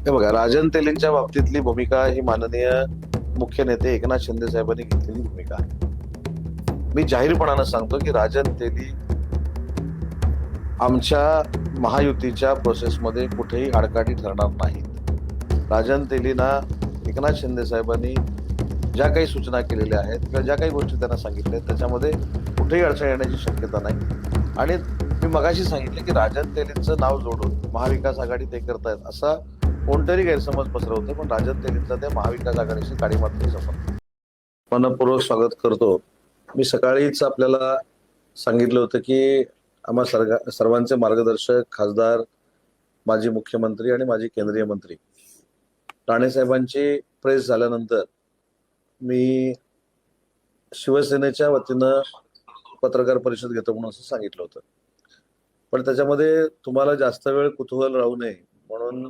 हे बघा राजन तेलींच्या बाबतीतली भूमिका ही माननीय मुख्य नेते एकनाथ शिंदे साहेबांनी घेतलेली भूमिका आहे. मी जाहीरपणानं सांगतो की राजन तेली आमच्या महायुतीच्या प्रोसेसमध्ये कुठेही आडकाठी ठरणार नाहीत. राजन तेलींना एकनाथ शिंदे साहेबांनी ज्या काही सूचना केलेल्या आहेत किंवा ज्या काही गोष्टी त्यांना सांगितल्या आहेत त्याच्यामध्ये कुठेही अडचण येण्याची शक्यता नाही. आणि मगाशी सांगितले की राजन तेलींचं नाव जोडून महाविकास आघाडी ते करतायत असा कोणतरी गैरसमज पसरवतो पण राजन तेलींचा त्या महाविकास आघाडीशी काळी मात्र संबंध. मनपूर्वक स्वागत करतो. मी सकाळीच आपल्याला सांगितलं होतं की आम्हा सर्गा सर्वांचे मार्गदर्शक खासदार माजी मुख्यमंत्री आणि माजी केंद्रीय मंत्री. राणे साहेबांची प्रेस झाल्यानंतर मी शिवसेनेच्या वतीनं पत्रकार परिषद घेतो म्हणून असं सांगितलं होतं. पण त्याच्यामध्ये तुम्हाला जास्त वेळ कुतूहल राहू नये. म्हणून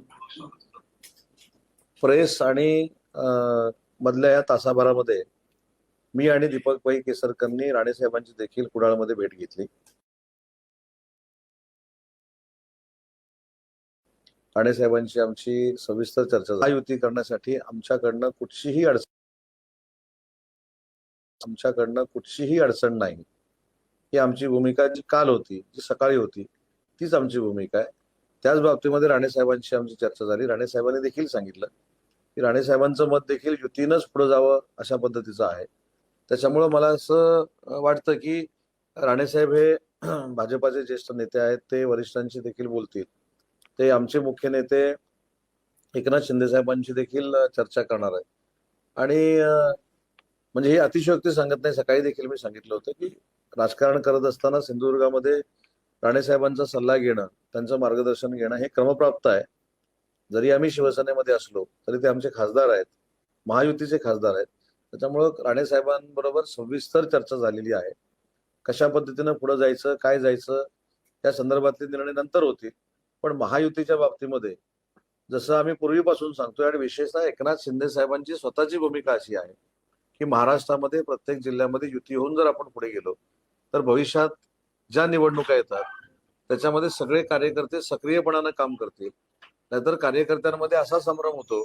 प्रेस आणि मधल्या या तासाभरामध्ये मी आणि दीपक भाई केसरकरनी राणेसाहेबांची देखील कुडाळमध्ये भेट घेतली. राणेसाहेबांची आमची सविस्तर चर्चा झाली. युती करण्यासाठी आमच्याकडनं कुठचीही अडचण आमच्याकडनं कुठचीही अडचण नाही. ही आमची भूमिका जी काल होती जी सकाळी होती तीच आमची भूमिका आहे. त्याच बाबतीमध्ये राणे साहेबांशी आमची चर्चा झाली. राणे साहेबांनी देखील सांगितलं की राणे साहेबांचं मत देखील युतीनंच पुढे जावं अशा पद्धतीचं आहे. त्याच्यामुळं मला असं वाटतं की राणेसाहेब हे भाजपाचे ज्येष्ठ नेते आहेत ते वरिष्ठांशी देखील बोलतील. ते आमचे मुख्य नेते एकनाथ शिंदे साहेबांशी देखील चर्चा करणार आहेत. आणि म्हणजे ही अतिशयोक्ती सांगत नाही. सकाळी देखील मी सांगितलं होतं की राजकारण करत असताना सिंधुदुर्गामध्ये राणे साहेबांचा सल्ला घेणं त्यांचं मार्गदर्शन घेणं हे क्रमप्राप्त आहे. जरी आम्ही शिवसेनेमध्ये असलो तरी ते आमचे खासदार आहेत. महायुतीचे खासदार आहेत. त्याच्यामुळं राणे साहेबांबरोबर सविस्तर चर्चा झालेली आहे. कशा पद्धतीनं पुढे जायचं काय जायचं या संदर्भातले निर्णय नंतर होतील. पण महायुतीच्या बाबतीमध्ये जसं आम्ही पूर्वीपासून सांगतोय आणि विशेषतः एकनाथ शिंदे साहेबांची स्वतःची भूमिका अशी आहे की महाराष्ट्रामध्ये प्रत्येक जिल्ह्यामध्ये युती होऊन जर आपण पुढे गेलो तर भविष्यात ज्या निवडणुका येतात त्याच्यामध्ये सगळे कार्यकर्ते सक्रियपणानं काम करतील. नाहीतर कार्यकर्त्यांमध्ये असा संभ्रम होतो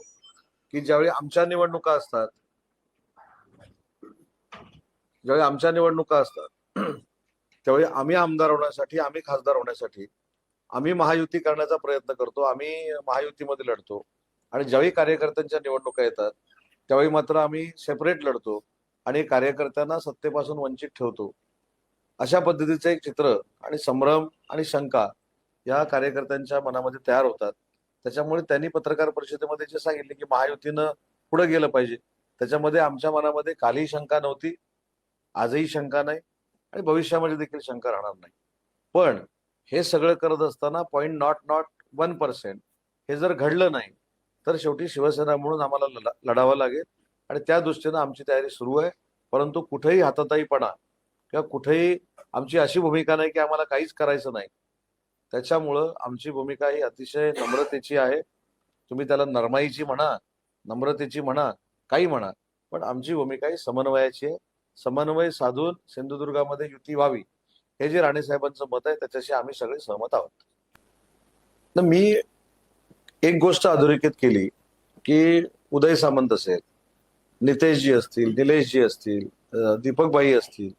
की ज्यावेळी आमच्या निवडणुका असतात ज्यावेळी आमच्या निवडणुका असतात त्यावेळी आम्ही आमदार होण्यासाठी आम्ही खासदार होण्यासाठी आम्ही महायुती करण्याचा प्रयत्न करतो आम्ही महायुतीमध्ये लढतो. आणि ज्यावेळी कार्यकर्त्यांच्या निवडणुका येतात त्यावेळी मात्र आम्ही सेपरेट लढतो आणि कार्यकर्त्यांना सत्तेपासून वंचित ठेवतो. अशा पद्धतीचं एक चित्र आणि संभ्रम आणि शंका या कार्यकर्त्यांच्या मनामध्ये तयार होतात. त्याच्यामुळे त्यांनी पत्रकार परिषदेमध्ये जे सांगितले की महायुतीनं पुढे गेलं पाहिजे त्याच्यामध्ये आमच्या मनामध्ये कालही शंका नव्हती आजही शंका नाही आणि भविष्यामध्ये देखील शंका राहणार नाही. पण हे सगळं करत असताना point nought nought one percent हे जर घडलं नाही तर शेवटी शिवसेना म्हणून आम्हाला लढावं लागेल आणि त्या दृष्टीनं आमची तयारी सुरू आहे. परंतु कुठेही हाताताईपणा किंवा कुठेही आमची अशी भूमिका नाही की आम्हाला काहीच करायचं नाही. त्याच्यामुळं आमची भूमिका ही अतिशय नम्रतेची आहे. तुम्ही त्याला नरमाईची म्हणा नम्रतेची म्हणा काही म्हणा पण आमची भूमिका ही समन्वयाची आहे. समन्वय साधून सिंधुदुर्गामध्ये युती व्हावी हे जे राणे साहेबांचं मत आहे त्याच्याशी आम्ही सगळे सहमत आहोत. मी एक गोष्ट अधोरेखित केली की उदय सामंत असेल नितेशजी असतील निलेशजी असतील दीपकबाई असतील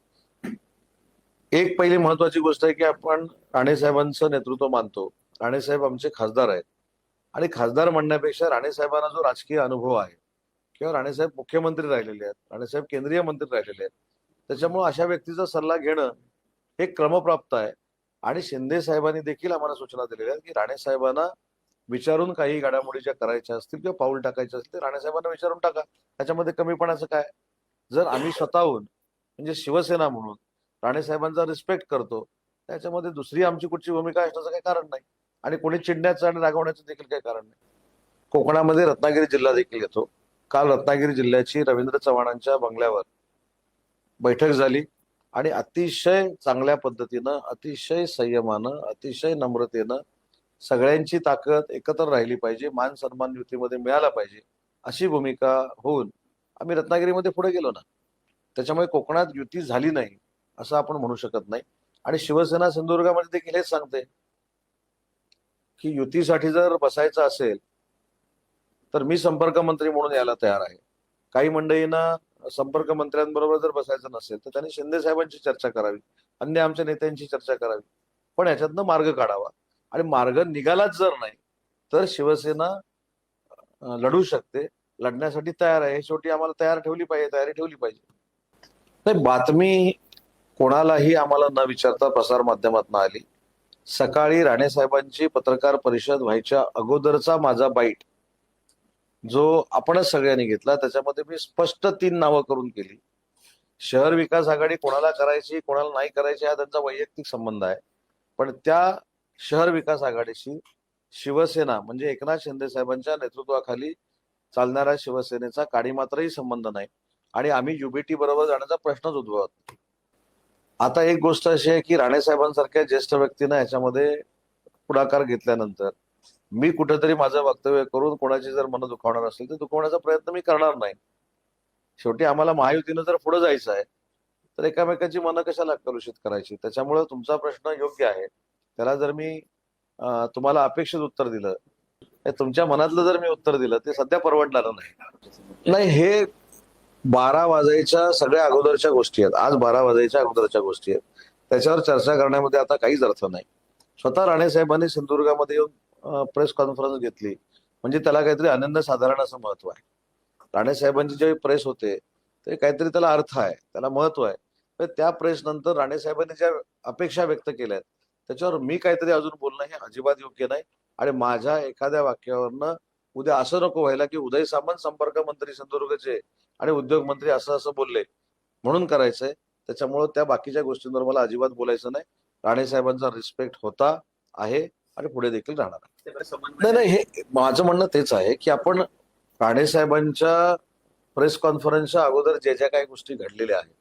एक पहिली महत्वाची गोष्ट आहे की आपण राणे साहेबांचं नेतृत्व मानतो. राणे साहेब आमचे खासदार आहेत. आणि खासदार म्हणण्यापेक्षा राणे साहेबांना जो राजकीय अनुभव आहे किंवा राणेसाहेब मुख्यमंत्री राहिलेले आहेत राणेसाहेब केंद्रीय मंत्री राहिलेले आहेत त्याच्यामुळे अशा व्यक्तीचा सल्ला घेणं हे क्रमप्राप्त आहे. आणि शिंदे साहेबांनी देखील आम्हाला सूचना दिलेल्या आहेत की राणे साहेबांना विचारून काही घडामोडी ज्या करायच्या असतील किंवा पाऊल टाकायचे असतील ते राणे साहेबांना विचारून टाका. त्याच्यामध्ये कमीपणाचं काय? जर आम्ही स्वतःहून म्हणजे शिवसेना म्हणून राणे साहेबांचा रिस्पेक्ट करतो. त्याच्यामध्ये दुसरी आमची कुठची भूमिका असण्याचं काही कारण नाही. आणि कोणी चिडण्याचं आणि रागवण्याचं देखील काही कारण नाही. कोकणामध्ये रत्नागिरी जिल्हा देखील येतो. काल रत्नागिरी जिल्ह्याची रवींद्र चव्हाणांच्या बंगल्यावर बैठक झाली. आणि अतिशय चांगल्या पद्धतीनं अतिशय संयमानं अतिशय नम्रतेनं सगळ्यांची ताकद एकत्र राहिली पाहिजे. मान सन्मान युतीमध्ये मिळाला पाहिजे. अशी भूमिका होऊन आम्ही रत्नागिरीमध्ये पुढे गेलो ना. त्याच्यामुळे कोकणात युती झाली नाही. असं आपण म्हणू शकत नाही. आणि शिवसेना सिंधुदुर्गामध्ये देखील हेच सांगते. की युतीसाठी जर बसायचं असेल तर मी संपर्क मंत्री म्हणून यायला तयार आहे. काही मंडळींना संपर्क मंत्र्यांबरोबर जर बसायचं नसेल तर त्यांनी शिंदे साहेबांची चर्चा करावी अन्य आमच्या नेत्यांची चर्चा करावी. पण याच्यातनं मार्ग काढावा. आणि मार्ग निघालाच जर नाही तर शिवसेना लढू शकते. लढण्यासाठी तयार आहे. शेवटी आम्हाला तयार ठेवली पाहिजे तयारी ठेवली पाहिजे. नाही बातमी कोणालाही आम्हाला न विचारता प्रसार माध्यमातून आली. सकाळी राणे साहेबांची पत्रकार परिषद व्हायच्या अगोदरचा माझा बाईट जो आपणच सगळ्यांनी घेतला. त्याच्यामध्ये मी स्पष्ट तीन नावं करून केली. शहर विकास आघाडी कोणाला करायची कोणाला नाही करायची हा त्यांचा वैयक्तिक संबंध आहे. पण त्या शहर विकास आघाडीशी शिवसेना म्हणजे एकनाथ शिंदे साहेबांच्या नेतृत्वाखाली चालणाऱ्या शिवसेनेचा काडी मात्रही संबंध नाही. आणि आम्ही युबीटी बरोबर जाण्याचा प्रश्नच उद्भवत नाही. आता एक गोष्ट अशी आहे की राणे साहेबांसारख्या ज्येष्ठ व्यक्तीनं याच्यामध्ये पुढाकार घेतल्यानंतर मी कुठेतरी माझं वक्तव्य करून कोणाची जर मन दुखावणार असेल तर दुखवण्याचा प्रयत्न मी करणार नाही. शेवटी आम्हाला महायुतीनं जर पुढे जायचं आहे तर एकामेकाची मनं कशाला कलुषित करायची? त्याच्यामुळे तुमचा प्रश्न योग्य आहे. त्याला जर मी तुम्हाला अपेक्षित उत्तर दिलं तुमच्या मनातलं जर मी उत्तर दिलं ते सध्या परवडणार नाही. नाही हे बारा वाजायच्या सगळ्या अगोदरच्या गोष्टी आहेत. आज बारा वाजायच्या अगोदरच्या गोष्टी आहेत. त्याच्यावर चर्चा करण्यामध्ये आता काहीच अर्थ नाही. स्वतः राणे साहेबांनी सिंधुदुर्गामध्ये येऊन प्रेस कॉन्फरन्स घेतली. म्हणजे त्याला काहीतरी अनन्य साधारण असं महत्त्व आहे. राणे साहेबांची जे प्रेस होते ते काहीतरी त्याला अर्थ आहे. त्याला महत्त्व आहे. तर त्या प्रेस नंतर राणे साहेबांनी ज्या अपेक्षा व्यक्त केल्या आहेत त्याच्यावर मी काहीतरी अजून बोलणं हे अजिबात योग्य नाही. आणि माझ्या एखाद्या वाक्यावरनं उद्या असं नको व्हायला की उदय सामंत संपर्क मंत्री सिंधुदुर्गचे आणि उद्योग मंत्री असं असं बोलले. म्हणून करायचंय. त्याच्यामुळं त्या बाकीच्या गोष्टींवर मला अजिबात बोलायचं नाही. राणे साहेबांचा रिस्पेक्ट होता आहे आणि पुढे देखील राहणार. नाही नाही हे माझं म्हणणं तेच आहे की आपण राणे साहेबांच्या प्रेस कॉन्फरन्सच्या अगोदर ज्या ज्या काही गोष्टी घडलेल्या आहेत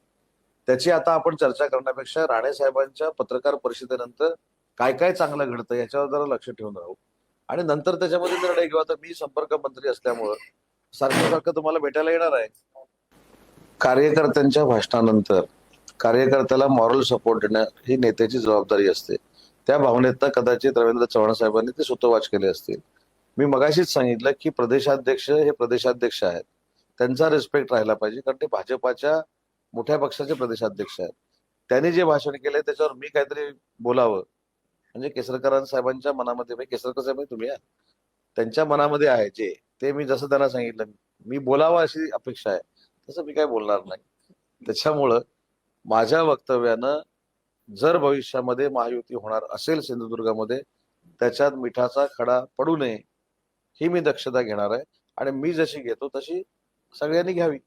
त्याची आता आपण चर्चा करण्यापेक्षा राणे साहेबांच्या पत्रकार परिषदेनंतर काय काय चांगलं घडतं याच्यावर जरा लक्ष ठेवून राहू. आणि नंतर त्याच्यामध्ये निर्णय घेऊ. आता मी संपर्क मंत्री असल्यामुळं सारखं सारखं तुम्हाला भेटायला येणार आहे. कार्यकर्त्यांच्या भाषणानंतर कार्यकर्त्याला मॉरल सपोर्ट देणं ही नेत्याची जबाबदारी असते. त्या भावनेतनं कदाचित रवींद्र चव्हाण साहेबांनी ते सुतोवाच केले असतील. मी मगाशीच सांगितलं की प्रदेशाध्यक्ष हे प्रदेशाध्यक्ष आहेत. त्यांचा रिस्पेक्ट राहिला पाहिजे कारण ते भाजपाच्या मोठ्या पक्षाचे प्रदेशाध्यक्ष आहेत. त्यांनी जे भाषण केलंय त्याच्यावर मी काहीतरी बोलावं. म्हणजे केसरकरां साहेबांच्या मनामध्ये म्हणजे केसरकर साहेब तुम्ही त्यांच्या मनामध्ये आहे जे. ते मी जसं त्यांना सांगितलं मी बोलावं अशी अपेक्षा आहे. तसं मी काय बोलणार नाही. त्याच्यामुळं माझ्या वक्तव्यानं जर भविष्यामध्ये महायुती होणार असेल सिंधुदुर्गामध्ये त्याच्यात मिठाचा खडा पडू नये ही मी दक्षता घेणार आहे. आणि मी जशी घेतो तशी सगळ्यांनी घ्यावी.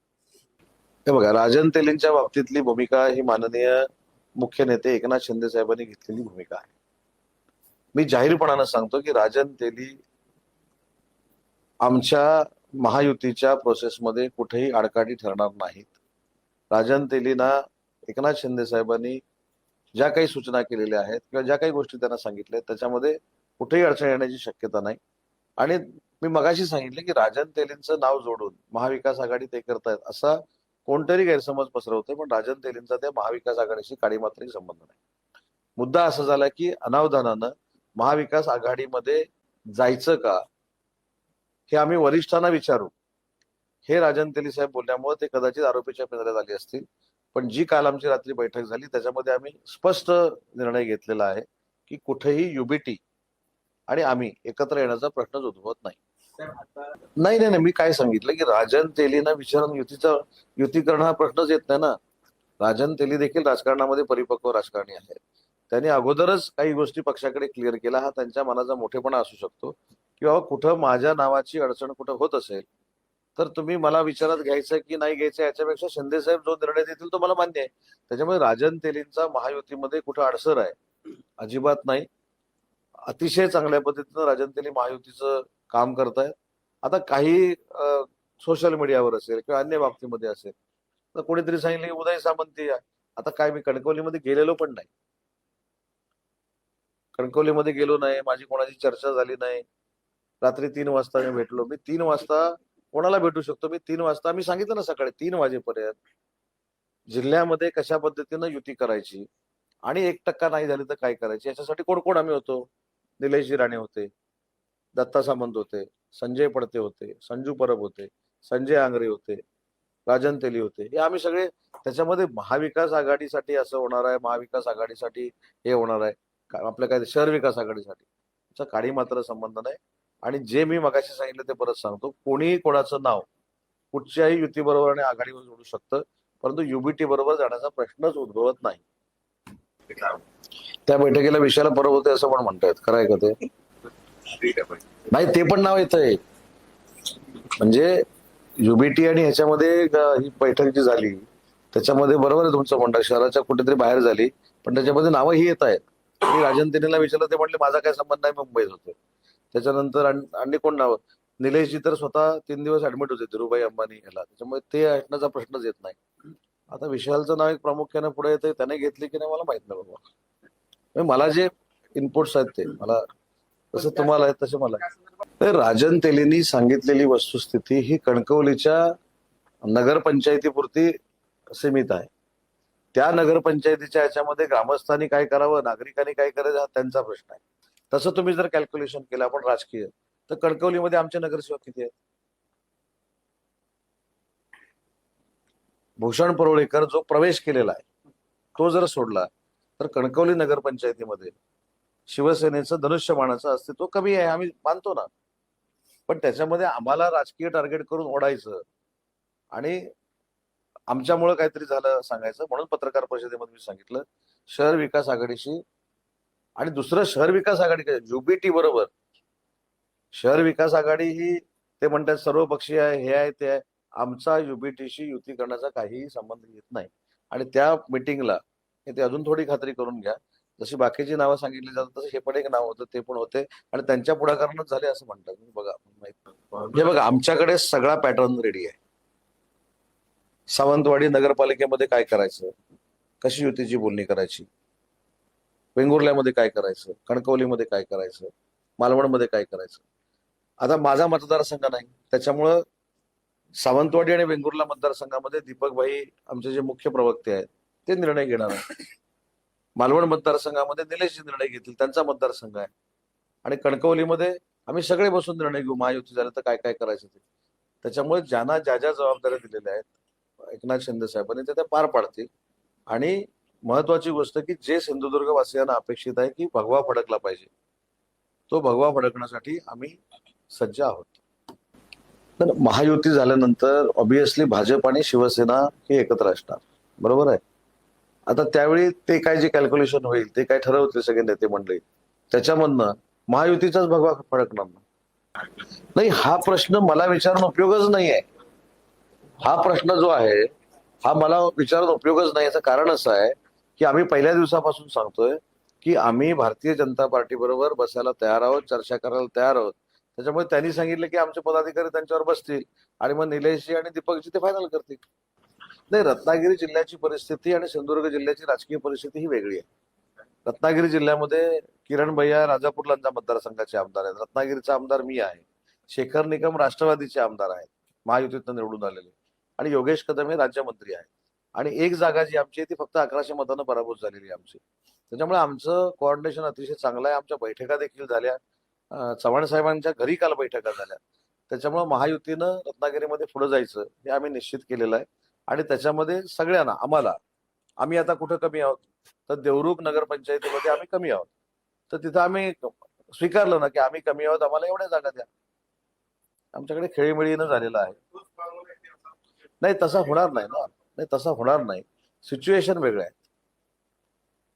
हे बघा राजन तेलींच्या बाबतीतली भूमिका ही माननीय मुख्य नेते एकनाथ शिंदे साहेबांनी घेतलेली भूमिका आहे. मी जाहीरपणानं सांगतो की राजन तेली आमच्या महायुतीच्या प्रोसेसमध्ये कुठेही आडकाठी ठरणार नाहीत. राजन तेलींना एकनाथ शिंदे साहेबांनी ज्या काही सूचना केलेल्या आहेत किंवा ज्या काही गोष्टी त्यांना सांगितल्या आहेत, त्याच्यामध्ये कुठेही अडचण येण्याची शक्यता नाही. आणि मी मगाशी सांगितले की राजन तेलींचं नाव जोडून महाविकास आघाडी ते करतायत असा कोणतरी गैरसमज पसरवतोय पण राजन तेलींचा त्या महाविकास आघाडीशी काळी मात्र संबंध नाही. मुद्दा असा झाला की अनावधानानं महाविकास आघाडीमध्ये जायचं का हे आम्ही वरिष्ठांना विचारू. हे राजन तेली साहेब बोलल्यामुळे ते कदाचित आरोपीच्या पिंजऱ्यात आले असतील. पण जी काल आमची रात्री बैठक झाली त्याच्यामध्ये आम्ही स्पष्ट निर्णय घेतलेला आहे की कुठेही युबीटी आणि आम्ही एकत्र येण्याचा प्रश्नच उद्भवत नाही. नाही नाही नाही मी काय सांगितलं की राजन तेलीना विचारून युतीचा युती करणं हा प्रश्नच येत नाही ना. राजन तेली देखील राजकारणामध्ये परिपक्व राजकारणी आहेत. त्यांनी अगोदरच काही गोष्टी पक्षाकडे क्लिअर केला हा त्यांच्या मनाचा मोठेपणा असू शकतो. किंवा कुठं माझ्या नावाची अडचण कुठं होत असेल तर तुम्ही मला विचारात घ्यायचं की नाही घ्यायचं याच्यापेक्षा शिंदे साहेब जो निर्णय देतील तो मला मान्य आहे. त्याच्यामुळे राजन तेलींचा महायुतीमध्ये कुठं अडसर आहे अजिबात नाही. अतिशय चांगल्या पद्धतीनं राजन तेली महायुतीचं काम करतायत. आता काही सोशल मीडियावर असेल किंवा अन्य बाबतीमध्ये असेल तर कोणीतरी सांगितलं की उदय सामंत आता काय मी कणकवलीमध्ये गेलेलो पण नाही. कणकवलीमध्ये गेलो नाही माझी कोणाची चर्चा झाली नाही. रात्री तीन वाजता मी भेटलो. मी तीन वाजता कोणाला भेटू शकतो? मी तीन वाजता मी सांगितलं ना सकाळी तीन वाजेपर्यंत. जिल्ह्यामध्ये कशा पद्धतीनं युती करायची आणि एक टक्का नाही झाली तर काय करायची? याच्यासाठी कोण कोण आम्ही होतो? निलेशजी राणे होते दत्ता सामंत होते संजय पडते होते संजू परब होते संजय आंग्रे होते राजन तेली होते. हे आम्ही सगळे त्याच्यामध्ये महाविकास आघाडीसाठी असं होणार आहे महाविकास आघाडीसाठी हे होणार आहे आपल्या काय शहर विकास आघाडीसाठी. त्याचा मात्र संबंध नाही. आणि जे मी मगाशी सांगितलं ते परत सांगतो. कोणीही कोणाचं नाव कुठच्याही युतीबरोबर आणि आघाडीवर जोडू शकतं परंतु युबीटी बरोबर जाण्याचा प्रश्नच उद्भवत नाही. त्या बैठकीला विषयाला परब होते असं पण म्हणतायत. खरंय का ते? नाही ते पण नाव येत आहे म्हणजे युबीटी आणि ह्याच्यामध्ये ही बैठक जी झाली त्याच्यामध्ये बरोबर आहे तुमचं म्हणणं. शहराच्या कुठेतरी बाहेर झाली पण त्याच्यामध्ये नावं ही येत आहेत. मी राजन तेनेला विचारलं ते म्हणले माझा काय संबंध नाही मुंबईत होते. त्याच्यानंतर आणि कोण नाव? निलेशजी तर स्वतः तीन दिवस ऍडमिट होते धीरुभाई अंबानी याला त्याच्यामुळे ते ऐकण्याचा प्रश्नच येत नाही. आता विशालचं नाव एक प्रामुख्याने पुढे येते त्याने घेतली की नाही मला माहीत नाही बाबा. म्हणजे मला जे इनपुट्स आहेत ते मला जसं तुम्हाला आहे तसे मला तर राजन तेलींनी सांगितलेली वस्तुस्थिती ही कणकवलीच्या नगरपंचायतीपुरती सीमित आहे. त्या नगरपंचायतीच्या याच्यामध्ये ग्रामस्थांनी काय करावं नागरिकांनी काय करायचं हा त्यांचा प्रश्न आहे. तसं तुम्ही जर कॅल्क्युलेशन केलं आपण राजकीय तर कणकवलीमध्ये आमचे नगरसेवक किती आहेत? भूषण परोळेकर जो प्रवेश केलेला आहे तो जर सोडला तर कणकवली नगरपंचायतीमध्ये शिवसेनेचं धनुष्यबाणाचं अस्तित्व कमी आहे आम्ही मानतो ना. पण त्याच्यामध्ये आम्हाला राजकीय टार्गेट करून ओढायचं आणि आमच्यामुळं काहीतरी झालं सांगायचं म्हणून पत्रकार परिषदेमध्ये मी सांगितलं शहर विकास आघाडीशी आणि दुसरं शहर विकास आघाडी युबीटी बरोबर. शहर विकास आघाडी ही ते म्हणतात सर्वपक्षीय आहे हे आहे ते आहे. आमचा युबीटीशी युती करण्याचा काहीही संबंध येत नाही. आणि त्या मिटिंगला ते अजून थोडी खात्री करून घ्या. जशी बाकीची नावं सांगितली जातात तसं हे पण एक नाव होतं ते पण होते. आणि त्यांच्या पुढाकारानंच झाले असं म्हणतात. बघा हे बघा आमच्याकडे सगळा पॅटर्न रेडी आहे. सावंतवाडी नगरपालिकेमध्ये काय करायचं? कशी युतीची बोलणी करायची? वेंगुर्ल्यामध्ये काय करायचं? कणकवलीमध्ये काय करायचं? मालवणमध्ये काय करायचं? आता माझा मतदारसंघ नाही. त्याच्यामुळं सावंतवाडी आणि वेंगुर्ला मतदारसंघामध्ये दीपक भाई आमचे जे मुख्य प्रवक्ते आहेत ते निर्णय घेणार आहेत. मालवण मतदारसंघामध्ये निलेशजी निर्णय घेतील त्यांचा मतदारसंघ आहे. आणि कणकवलीमध्ये आम्ही सगळे बसून निर्णय घेऊ महायुती झालं तर काय काय करायचं ते. त्याच्यामुळे ज्यांना ज्या ज्या जबाबदाऱ्या दिलेल्या आहेत एकनाथ शिंदे साहेबांनी ते त्या पार पाडतील. आणि महत्वाची गोष्ट की जे सिंधुदुर्ग वासियांना अपेक्षित आहे की भगवा फडकला पाहिजे. तो भगवा फडकण्यासाठी आम्ही सज्ज आहोत. तर महायुती झाल्यानंतर ऑब्विसली भाजप आणि शिवसेना हे एकत्र असणार. बरोबर आहे? आता त्यावेळी ते काय जे कॅल्क्युलेशन होईल ते काय ठरवतील सगळे नेते मंडळी? त्याच्यामधनं महायुतीचाच भगवा फडकणार ना? नाही हा प्रश्न मला विचारून उपयोगच नाही आहे हा प्रश्न जो आहे हा मला विचारून उपयोगच नाही. याचं कारण असं आहे की आम्ही पहिल्या दिवसापासून सांगतोय की आम्ही भारतीय जनता पार्टी बरोबर बसायला तयार आहोत चर्चा करायला तयार आहोत. त्याच्यामुळे त्यांनी सांगितलं की आमचे पदाधिकारी त्यांच्यावर बसतील आणि मग निलेशजी आणि दीपकजी ते फायनल करतील. नाही रत्नागिरी जिल्ह्याची परिस्थिती आणि सिंधुदुर्ग जिल्ह्याची राजकीय परिस्थिती ही वेगळी आहे. रत्नागिरी जिल्ह्यामध्ये किरण भैया राजापूर लांजा मतदारसंघाचे आमदार आहेत. रत्नागिरीचा आमदार मी आहे. शेखर निकम राष्ट्रवादीचे आमदार आहेत. महायुतीतनं निवडून आलेले. आणि योगेश कदम हे राज्यमंत्री आहेत. आणि एक जागा जी आमची आहे ती फक्त अकराशे मतांना पराभूत झालेली आहे आमची. त्याच्यामुळे आमचं कोऑर्डिनेशन अतिशय चांगलं आहे. आमच्या बैठका देखील झाल्या. चव्हाण साहेबांच्या घरी काल बैठका झाल्या. त्याच्यामुळे महायुतीनं रत्नागिरीमध्ये पुढे जायचं हे आम्ही निश्चित केलेलं आहे. आणि त्याच्यामध्ये सगळ्यांना आम्हाला आम्ही आता कुठं कमी आहोत? तर देवरूख नगरपंचायतीमध्ये आम्ही कमी आहोत. तर तिथं आम्ही स्वीकारलं ना की आम्ही कमी आहोत आम्हाला एवढ्या जागा द्या. आमच्याकडे खेळीमेळीनं झालेलं आहे. नाही तसा होणार नाही ना. नाही तसा होणार नाही. सिच्युएशन वेगळं आहे.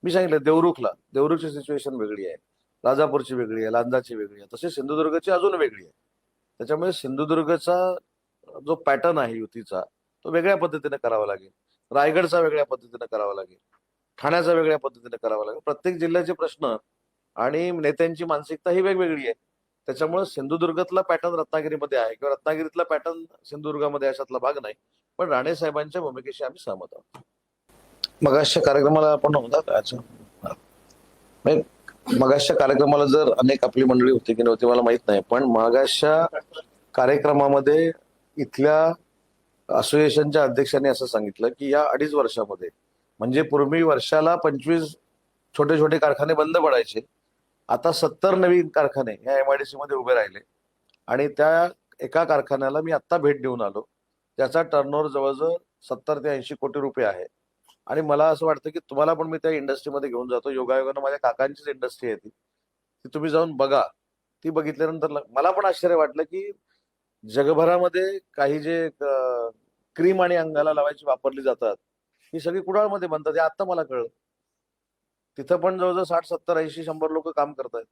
मी सांगितलं देवरुखला. देवरुखची सिच्युएशन वेगळी आहे. राजापूरची वेगळी आहे. लांजाची वेगळी आहे. तशी सिंधुदुर्गची अजून वेगळी आहे. त्याच्यामुळे सिंधुदुर्गचा जो पॅटर्न आहे युतीचा तो वेगळ्या पद्धतीने करावा लागेल. रायगडचा वेगळ्या पद्धतीने करावा लागेल. ठाण्याचा वेगळ्या पद्धतीने करावा लागेल. प्रत्येक जिल्ह्याचे प्रश्न आणि नेत्यांची मानसिकता ही वेगवेगळी आहे. त्याच्यामुळे सिंधुदुर्गातला पॅटर्न रत्नागिरीमध्ये आहे किंवा रत्नागिरीतला पॅटर्न सिंधुदुर्गामध्ये अशातला भाग नाही. पण राणे साहेबांच्या भूमिकेशी आम्ही सहमत आहोत. मगाशच्या कार्यक्रमाला आपण होता का मगाशच्या कार्यक्रमाला जर अनेक आपली मंडळी होती की नव्हती मला माहीत नाही पण मागाशच्या कार्यक्रमामध्ये इथल्या असोसिएशनच्या अध्यक्षांनी असं सांगितलं की या अडीच वर्षामध्ये म्हणजे पूर्वी वर्षाला पंचवीस छोटे छोटे कारखाने बंद पडायचे आता सत्तर नवीन कारखाने या एम आय डी मध्ये उभे राहिले. आणि त्या एका कारखान्याला मी आत्ता भेट देऊन आलो. त्याचा टर्नओव्हर जवळजवळ सत्तर ते ऐंशी कोटी रुपये आहे. आणि मला असं वाटतं की तुम्हाला पण मी त्या इंडस्ट्रीमध्ये घेऊन जातो. योगायोगानं माझ्या काकांचीच इंडस्ट्री आहे ती. ती तुम्ही जाऊन बघा. ती बघितल्यानंतर मला पण आश्चर्य वाटलं की जगभरामध्ये काही जे क्रीम आणि अंगाला लावायची वापरली जातात ही सगळी कुडाळमध्ये बनतात हे आता मला कळलं. तिथं पण जवळजवळ साठ सत्तर ऐंशी शंभर लोक काम करतात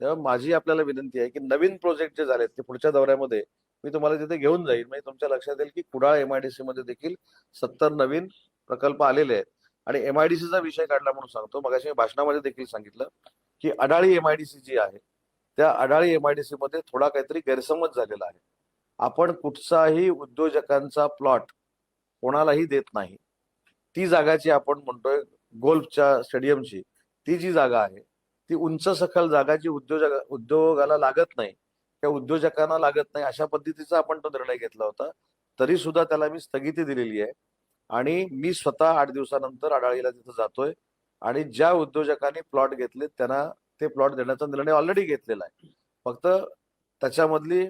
तेव्हा माझी आपल्याला विनंती आहे की नवीन प्रोजेक्ट जे झालेत ते पुढच्या दौऱ्यामध्ये मी तुम्हाला तिथे घेऊन जाईल. म्हणजे तुमच्या लक्षात येईल की कुडाळ एमआयडीसी मध्ये देखील सत्तर नवीन प्रकल्प आलेले आहेत. आणि एमआयडीसीचा विषय काढला म्हणून सांगतो. मगाशी मी भाषणामध्ये देखील सांगितलं की अडाळी एमआयडीसी जी आहे त्या अडाळी एमआयडीसी मध्ये थोडा काहीतरी गैरसमज झालेला आहे. आपण कुठचाही उद्योजकांचा प्लॉट कोणालाही देत नाही. ती जागाची आपण म्हणतोय गोल्फच्या स्टेडियमची ती जी जागा आहे ती उंच सखल जागा जी उद्योजक उद्योगाला लागत नाही त्या उद्योजकांना लागत नाही अशा पद्धतीचा आपण तो निर्णय घेतला होता. तरी सुद्धा त्याला मी स्थगिती दिलेली आहे. आणि मी स्वतः आठ दिवसानंतर आडाळीला तिथं जातोय. आणि ज्या उद्योजकांनी प्लॉट घेतले त्यांना ते प्लॉट देण्याचा निर्णय ऑलरेडी घेतलेला आहे. फक्त त्याच्यामधली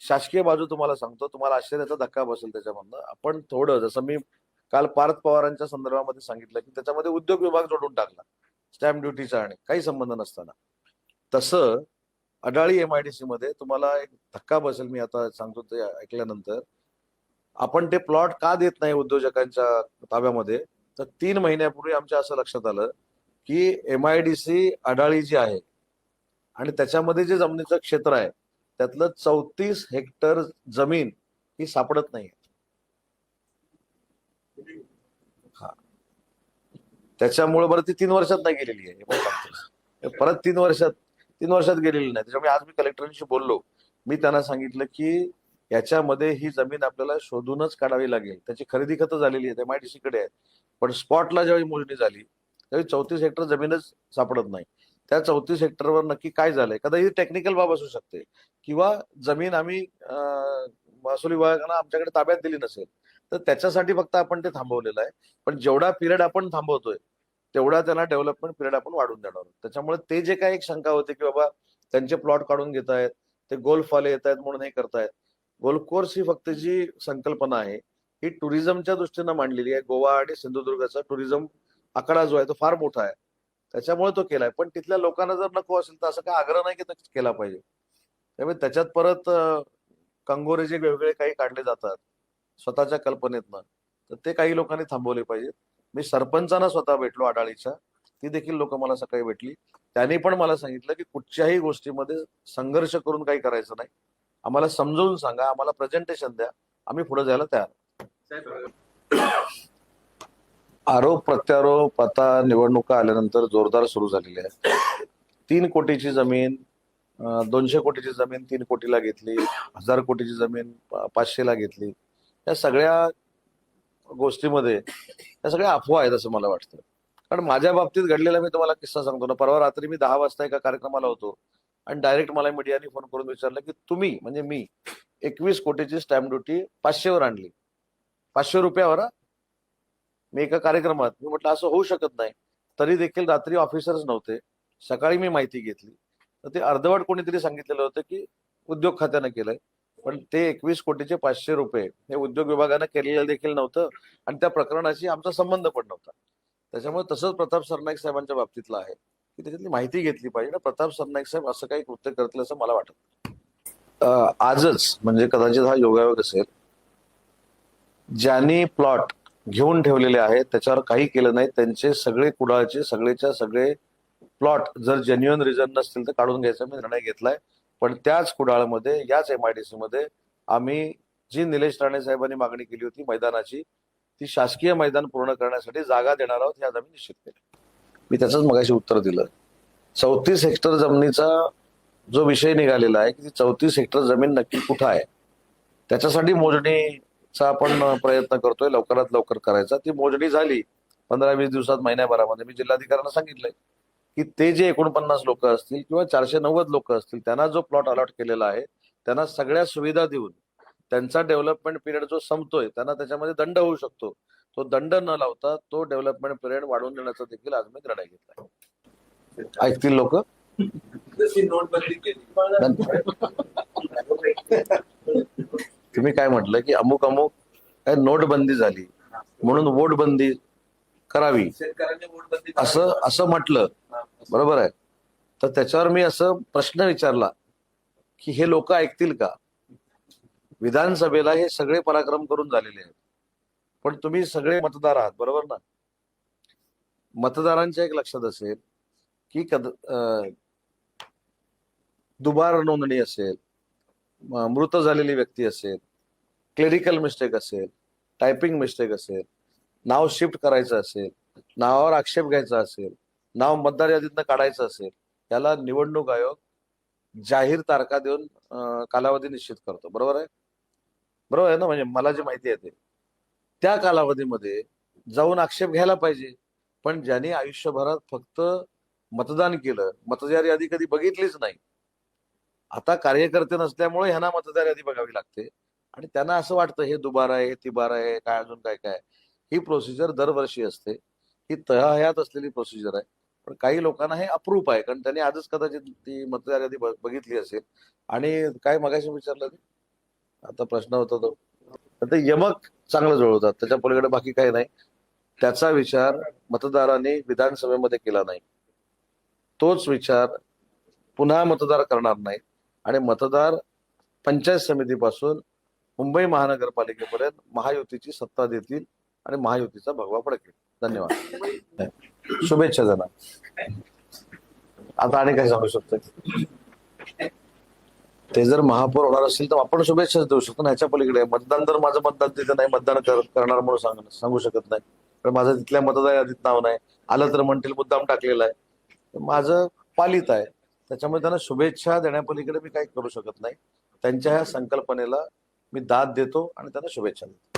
शासकीय बाजू तुम्हाला सांगतो. तुम्हाला आश्चर्याचा धक्का बसेल त्याच्यामधनं. आपण थोडं जसं मी काल पार्थ पवारांच्या संदर्भामध्ये सांगितलं की त्याच्यामध्ये उद्योग विभाग जोडून टाकला. स्टॅम्प ड्युटीचा आणि काही संबंध नसताना. तसं अडाळी एमआयडीसी मध्ये तुम्हाला एक धक्का बसेल मी आता सांगतो ते ऐकल्यानंतर. आपण ते प्लॉट का देत नाही उद्योजकांच्या ताब्यामध्ये? तर तीन महिन्यापूर्वी आमच्या असं लक्षात आलं की एमआयडीसी अडाळी जी आहे आणि त्याच्यामध्ये जे जमिनीचं क्षेत्र आहे त्यातलं चौतीस हेक्टर जमीन ही सापडत नाही त्याच्यामुळे बरं ती तीन वर्षात नाही गेलेली आहे परत तीन वर्षात तीन वर्षात गेलेली नाही. त्याच्यामुळे आज मी कलेक्टरांशी बोललो. मी त्यांना सांगितलं की याच्यामध्ये ही जमीन आपल्याला शोधूनच काढावी लागेल. त्याची खरेदी खतं झालेली आहे एमआयडीसी कडे आहे पण स्पॉटला ज्यावेळी मोजणी झाली त्यावेळी चौतीस हेक्टर जमीनच सापडत नाही. त्या चौतीस हेक्टरवर नक्की काय झालंय? कदाचित ही टेक्निकल बाब असू शकते. किंवा जमीन आम्ही महसूल विभागानं आमच्याकडे ताब्यात दिली नसेल तर त्याच्यासाठी फक्त आपण ते थांबवलेलं आहे. पण जेवढा पिरियड आपण थांबवतोय तेवढा त्यांना डेव्हलपमेंट पिरियड आपण वाढून देणार आहोत. त्याच्यामुळे ते जे काही एक शंका होते की बाबा त्यांचे प्लॉट काढून घेत आहेत ते गोल्फ वाले येत आहेत म्हणून हे करतायत गोल्फ कोर्स ही फक्त जी संकल्पना आहे ही टुरिझमच्या दृष्टीनं मांडलेली आहे. गोवा आणि सिंधुदुर्गाचा टुरिझम आकडा जो आहे तो फार मोठा आहे. त्याच्यामुळे तो केलाय. पण तिथल्या लोकांना जर नको असेल तर असं काय आग्रह नाही की केला पाहिजे. त्यामुळे त्याच्यात परत कंगोरे जे वेगवेगळे काही काढले जातात स्वतःच्या कल्पनेतनं. तर ते काही लोकांनी थांबवले पाहिजेत. मी सरपंचांना स्वतः भेटलो आडाळीच्या ती देखील लोक मला सकाळी भेटली. त्यांनी पण मला सांगितलं की कुठच्याही गोष्टीमध्ये संघर्ष करून काही करायचं नाही. आम्हाला समजवून सांगा आम्हाला प्रेझेंटेशन द्या. आम्ही पुढे जायला तयार आरोप प्रत्यारोप आता निवडणुका आल्यानंतर जोरदार सुरू झालेली आहे तीन कोटीची जमीन दोनशे कोटीची जमीन तीन कोटीला घेतली हजार कोटीची जमीन पाचशेला घेतली. या सगळ्या गोष्टीमध्ये या सगळ्या अफवा आहेत असं मला वाटतं. कारण माझ्या बाबतीत घडलेला मी तुम्हाला किस्सा सांगतो ना. परवा रात्री मी दहा वाजता एका कार्यक्रमाला होतो आणि डायरेक्ट मला मीडियाने फोन करून विचारलं की तुम्ही म्हणजे मी एकवीस कोटीची स्टॅम्प ड्युटी पाचशेवर आणली. पाचशे रुपयावर मी एका कार्यक्रमात मी म्हटलं असं होऊ शकत नाही. तरी देखील रात्री ऑफिसर्स नव्हते. सकाळी मी माहिती घेतली. तर ते अर्धवट कोणीतरी सांगितलेलं होतं की उद्योग खात्यानं केलंय. पण ते एकवीस कोटीचे पाचशे रुपये हे उद्योग विभागानं केलेलं देखील नव्हतं आणि त्या प्रकरणाशी आमचा संबंध पण नव्हता. त्याच्यामुळे तसंच प्रताप सरनाईक साहेबांच्या बाबतीतलं आहे की त्याच्यातली माहिती घेतली पाहिजे. ना प्रताप सरनाईक साहेब असं काही कृत्य करतील असं मला वाटत आजच म्हणजे कदाचित हा योगायोग असेल ज्यांनी प्लॉट घेऊन ठेवलेले आहेत त्याच्यावर काही केलं नाही त्यांचे सगळे कुडाळचे सगळेच्या सगळे प्लॉट जर जेन्युअन रिझन नसतील तर काढून घ्यायचा मी निर्णय घेतलाय. पण त्याच कुडाळमध्ये याच एम आय डी सी मध्ये आम्ही जी निलेश राणे साहेबांनी मागणी केली होती मैदानाची ती शासकीय मैदान पूर्ण करण्यासाठी जागा देणार आहोत ह्या आम्ही निश्चित केलं. मी त्याचंच मगाशी उत्तर दिलं. चौतीस हेक्टर जमिनीचा जो विषय निघालेला आहे की ती चौतीस हेक्टर जमीन नक्की कुठं आहे त्याच्यासाठी मोजणीचा आपण प्रयत्न करतोय लवकरात लवकर करायचा. ती मोजणी झाली पंधरा वीस दिवसात महिन्याभरामध्ये मी जिल्हाधिकाऱ्यांना सांगितलंय. की ते जे एकोणपन्नास लोक असतील किंवा चारशे नव्वद लोक असतील त्यांना जो प्लॉट अलॉट केलेला आहे त्यांना सगळ्या सुविधा देऊन त्यांचा डेव्हलपमेंट पिरियड जो संपतोय त्यांना त्याच्यामध्ये दंड होऊ शकतो. तो दंड न लावता तो डेव्हलपमेंट पिरियड वाढवून देण्याचा देखील आज मी निर्णय घेतला ऐकतील लोक? तुम्ही काय म्हटलं की अमुक अमुक काय नोटबंदी झाली. म्हणून वोटबंदी करावी. असं असं म्हटलं. बरोबर आहे. तर त्याच्यावर मी असं प्रश्न विचारला की हे लोक ऐकतील का? विधानसभेला हे सगळे पराक्रम करून झालेले आहेत. पण तुम्ही सगळे मतदार आहात बरोबर ना? मतदारांच्या एक लक्षात असेल की कद दुबार नोंदणी असेल मृत झालेली व्यक्ती असेल क्लेरिकल मिस्टेक असेल टायपिंग मिस्टेक असेल नाव शिफ्ट करायचं असेल नावावर आक्षेप घ्यायचा असेल नाव मतदार यादीतनं काढायचं असेल याला निवडणूक आयोग जाहीर तारखा देऊन कालावधी निश्चित करतो. बरोबर आहे? बरोबर आहे ना? म्हणजे मला जी माहिती आहे ते. त्या कालावधीमध्ये जाऊन आक्षेप घ्यायला पाहिजे. पण ज्यांनी आयुष्यभरात फक्त मतदान केलं मतदार यादी कधी बघितलीच नाही. आता कार्यकर्ते नसल्यामुळे ह्यांना मतदार यादी बघावी लागते. आणि त्यांना असं वाटतं हे दुबार आहे हे तिबार आहे काय अजून काय काय ही प्रोसिजर दरवर्षी असते. ही तहयात असलेली प्रोसिजर आहे. पण काही लोकांना हे अप्रूप आहे. कारण त्यांनी आजच कदाचित ती मतदार यादी बघितली असेल. आणि काय मगाशी विचारलं आता प्रश्न होता तो. ते यमक चांगलं जुळवतात. त्याच्या पलीकडे बाकी काही नाही. त्याचा विचार मतदारांनी विधानसभेमध्ये केला नाही. तोच विचार पुन्हा मतदार करणार नाही आणि मतदार पंचायत समितीपासून मुंबई महानगरपालिकेपर्यंत महायुतीची सत्ता देतील आणि महायुतीचा भगवा फडकेल धन्यवाद. शुभेच्छा त्यांना आता आणि काय सांगू शकतो? ते जर महापौर होणार असेल तर आपण शुभेच्छा देऊ शकतो ना ह्याच्या पलीकडे. मतदान तर माझं मतदान तिथे नाही मतदान करणार म्हणून सांग सांगू शकत नाही. पण माझं तिथल्या मतदार यादीत नाव नाही. आलं तर म्हणतील मुद्दाम टाकलेलं आहे. तर माझं पालित आहे. त्याच्यामुळे त्यांना शुभेच्छा देण्यापलीकडे मी काही करू शकत नाही. त्यांच्या ह्या संकल्पनेला मी दाद देतो आणि त्यांना शुभेच्छा देतो.